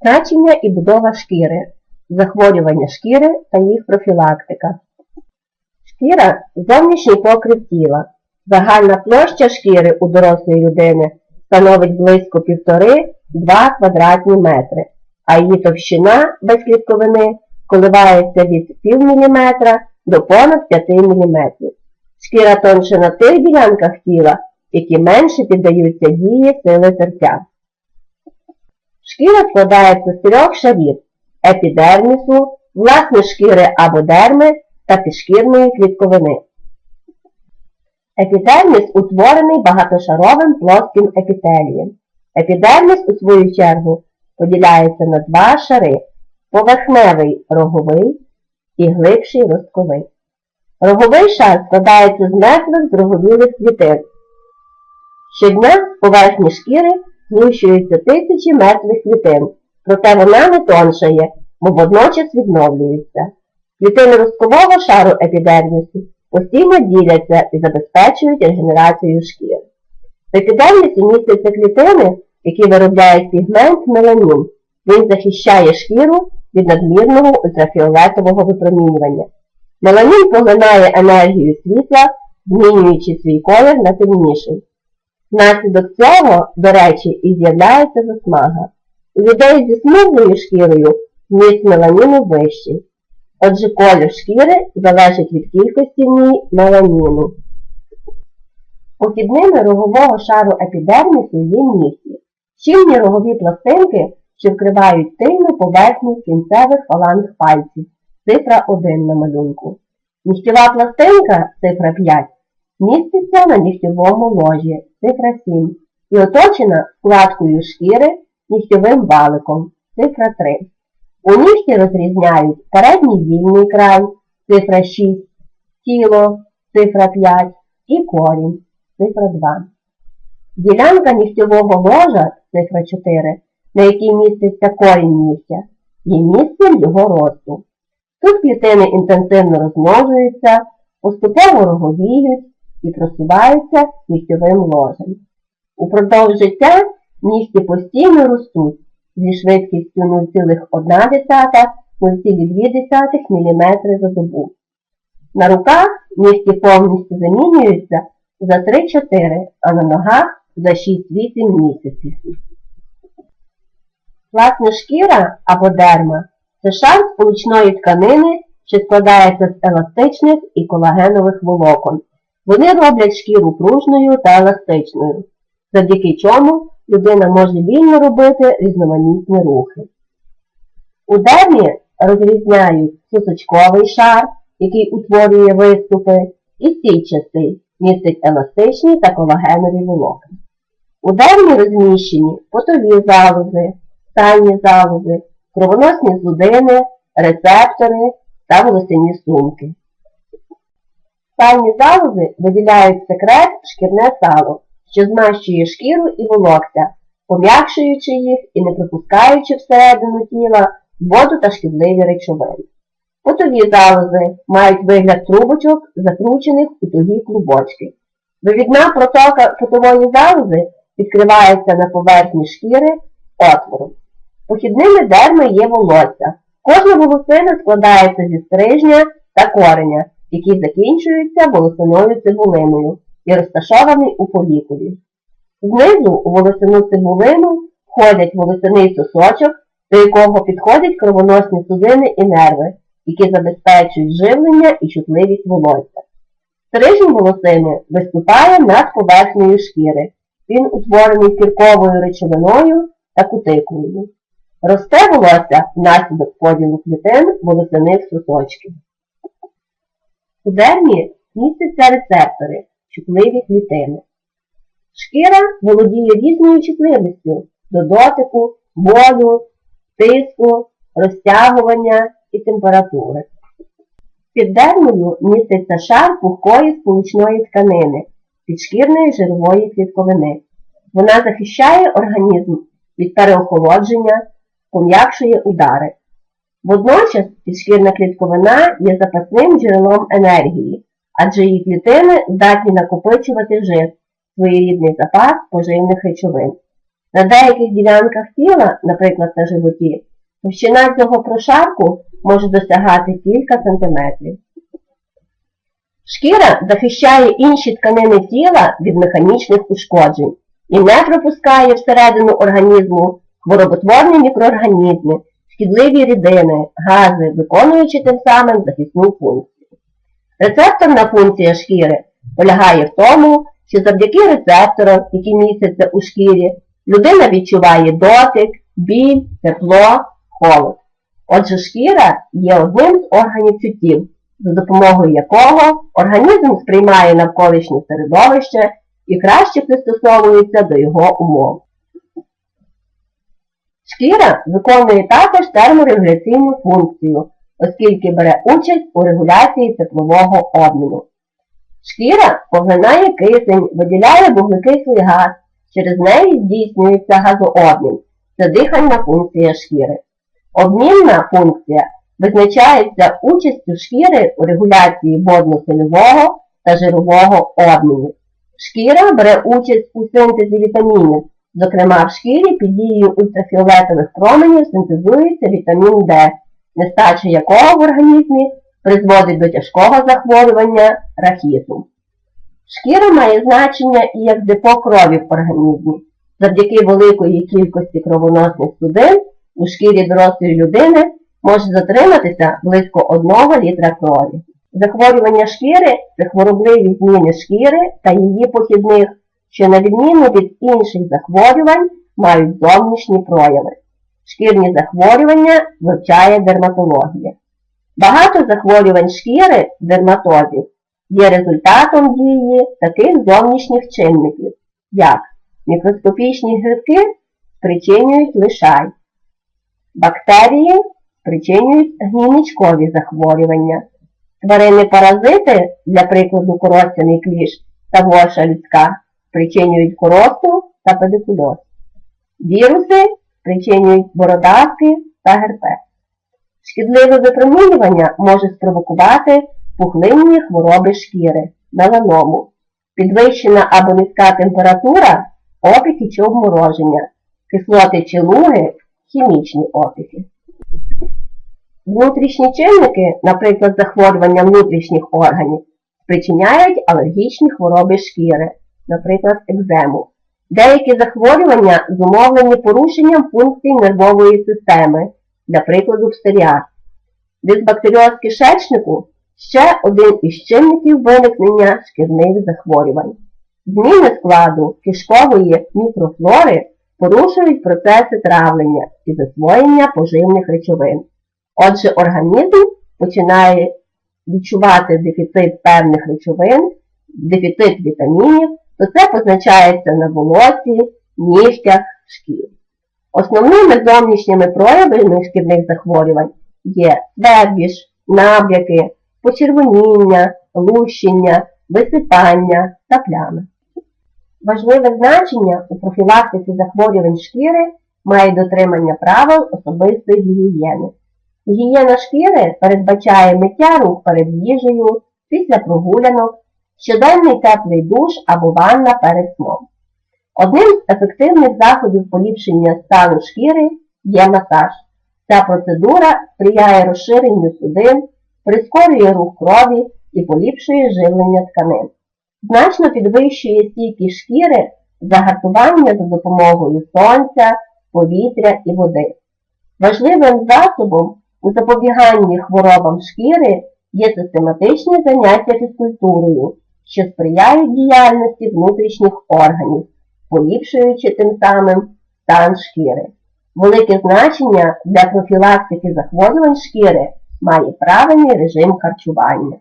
Значення і будова шкіри, захворювання шкіри та їх профілактика. Шкіра зовнішній покрив тіла. Загальна площа шкіри у дорослої людини становить близько 1,5-2 квадратні метри, а її товщина без клітковини коливається від пів міліметра до понад 5 мм. Шкіра тонше на тих ділянках тіла, які менше піддаються дії сили тертя. Шкіра складається з трьох шарів епідермісу, власне шкіри або дерми та підшкірної клітковини. Епідерміс утворений багатошаровим плоским епітелієм. Епідерміс, у свою чергу, поділяється на два шари поверхневий роговий і глибший ростковий. Роговий шар складається з мертвих зроговілих клітин. Щодня поверхні шкіри знищуються тисячі мертвих клітин, проте вона не тоншає, бо водночас відновлюється. Клітини росткового шару епідермісу постійно діляться і забезпечують регенерацію шкіри. В епідермісі містяться клітини, які виробляють пігмент меланін. Він захищає шкіру від надмірного ультрафіолетового випромінювання. Меланін поглинає енергію світла, змінюючи свій колір на темніший. Внаслідок цього, до речі, і з'являється засмага. У людей зі смуглою шкірою вміст меланіну вищий. Отже, колір шкіри залежить від кількості в ній меланіну. Похідними рогового шару епідермісу є нігті, щільні рогові пластинки, що вкривають тильну поверхню кінцевих фаланг пальців, цифра 1 на малюнку. Нігтєва пластинка, цифра 5, міститься на нігтєвому ложі, цифра 7, і оточена складкою шкіри нігтєвим валиком, цифра 3. У нігті розрізняють передній вільний край, цифра 6, тіло, цифра 5 і корінь, цифра 2. Ділянка нігтєвого ложа, цифра 4, на якій міститься корінь нігтя, є місцем його росту. Тут клітини інтенсивно розмножуються, поступово роговіють і просуваються нігтєвим ложем. Упродовж життя нігті постійно ростуть зі швидкістю 0,1-0,2 мм за добу. На руках нігті повністю замінюються за 3-4, а на ногах за 6-8 місяців. Власне шкіра або дерма це шар сполучної тканини, що складається з еластичних і колагенових волокон. Вони роблять шкіру пружною та еластичною, завдяки чому людина може вільно робити різноманітні рухи. У дермі розрізняють сусочковий шар, який утворює виступи, і сітчастий, містить еластичні та колагенові волокна. У дермі розміщені потові залози, стайні залози, кровоносні судини, рецептори та волосяні сумки. Стайні залози виділяють секрет шкірне сало, що змащує шкіру і волосся, пом'якшуючи їх і не пропускаючи всередину тіла воду та шкідливі речовини. Потові залози мають вигляд трубочок, закручених у тугі клубочки. Вивідна протока фотової залози відкривається на поверхні шкіри отвором. Похідними дерми є волосся. Кожна волосина складається зі стрижня та кореня, які закінчуються волосиною цибулиною і розташований у полікулі. Знизу у волосину цибулину входять волосяний сосочок, до якого підходять кровоносні судини і нерви, які забезпечують живлення і чутливість волосся. Стрижень волосини виступає над поверхнею шкіри. Він утворений сірковою речовиною та кутикулою. Росте волосся внаслідок поділу клітин волосяних сосочків. У дермі містяться рецептори, чутливі клітини. Шкіра володіє різною чутливістю до дотику, болю, тиску, розтягування і температури. Під дермою міститься шар пухкої сполучної тканини, підшкірної жирової клітковини. Вона захищає організм від переохолодження, пом'якшує удари. Водночас підшкірна клітковина є запасним джерелом енергії, адже її клітини здатні накопичувати жир, своєрідний запас поживних речовин. На деяких ділянках тіла, наприклад на животі, товщина цього прошарку може досягати кілька сантиметрів. Шкіра захищає інші тканини тіла від механічних ушкоджень і не пропускає всередину організму хвороботворні мікроорганізми, шкідливі рідини, гази, виконуючи тим самим захисну функцію. Рецепторна функція шкіри полягає в тому, що завдяки рецепторам, які містяться у шкірі, людина відчуває дотик, біль, тепло, холод. Отже, шкіра є одним з органів чуттів, за допомогою якого організм сприймає навколишнє середовище і краще пристосовується до його умов. Шкіра виконує також терморегуляційну функцію, оскільки бере участь у регуляції теплового обміну. Шкіра поглинає кисень, виділяє вуглекислий газ, через неї здійснюється газообмін. Це дихальна функція шкіри. Обмінна функція визначається участю шкіри у регуляції водно-сольового та жирового обмінів. Шкіра бере участь у синтезі вітамінів, зокрема в шкірі під дією ультрафіолетових променів синтезується вітамін Д, нестача якого в організмі призводить до тяжкого захворювання рахіту. Шкіра має значення і як депо крові в організмі. Завдяки великої кількості кровоносних судин у шкірі дорослої людини може затриматися близько 1 літра крові. Захворювання шкіри це хворобливі зміни шкіри та її похідних, що на відміну від інших захворювань мають зовнішні прояви. Шкірні захворювання вивчає дерматологія. Багато захворювань шкіри дерматозів є результатом дії таких зовнішніх чинників, як мікроскопічні грибки спричинюють лишай, бактерії спричинюють гнійничкові захворювання, тварини паразити, для прикладу коростяний кліш та воша людська, спричинюють коросту та педикульоз. Віруси спричинюють бородавки та герпес. Шкідливе випромінювання може спровокувати пухлинні хвороби шкіри, меланому, підвищена або низька температура, опіки чи обмороження, кислоти чи луги, хімічні опіки. Внутрішні чинники, наприклад, захворювання внутрішніх органів, спричиняють алергічні хвороби шкіри, наприклад, екзему. Деякі захворювання зумовлені порушенням функцій нервової системи, для прикладу псоріаз. Дисбактеріоз кишечнику ще один із чинників виникнення шкірних захворювань. Зміни складу кишкової мікрофлори порушують процеси травлення і засвоєння поживних речовин. Отже, організм починає відчувати дефіцит певних речовин, дефіцит вітамінів, то це позначається на волосі, нігтях, шкірі. Основними зовнішніми проявами шкірних захворювань є дербіж, набряки, почервоніння, лущення, висипання та плями. Важливе значення у профілактиці захворювань шкіри має дотримання правил особистої гігієни. Гігієна шкіри передбачає миття рук перед їжею, після прогулянок, щоденний теплий душ або ванна перед сном. Одним з ефективних заходів поліпшення стану шкіри є масаж. Ця процедура сприяє розширенню судин, прискорює рух крові і поліпшує живлення тканин. Значно підвищує стійкість шкіри загартування за допомогою сонця, повітря і води. Важливим засобом у запобіганні хворобам шкіри є систематичне заняття фізкультурою, що сприяють діяльності внутрішніх органів, поліпшуючи тим самим стан шкіри. Велике значення для профілактики захворювань шкіри має правильний режим харчування.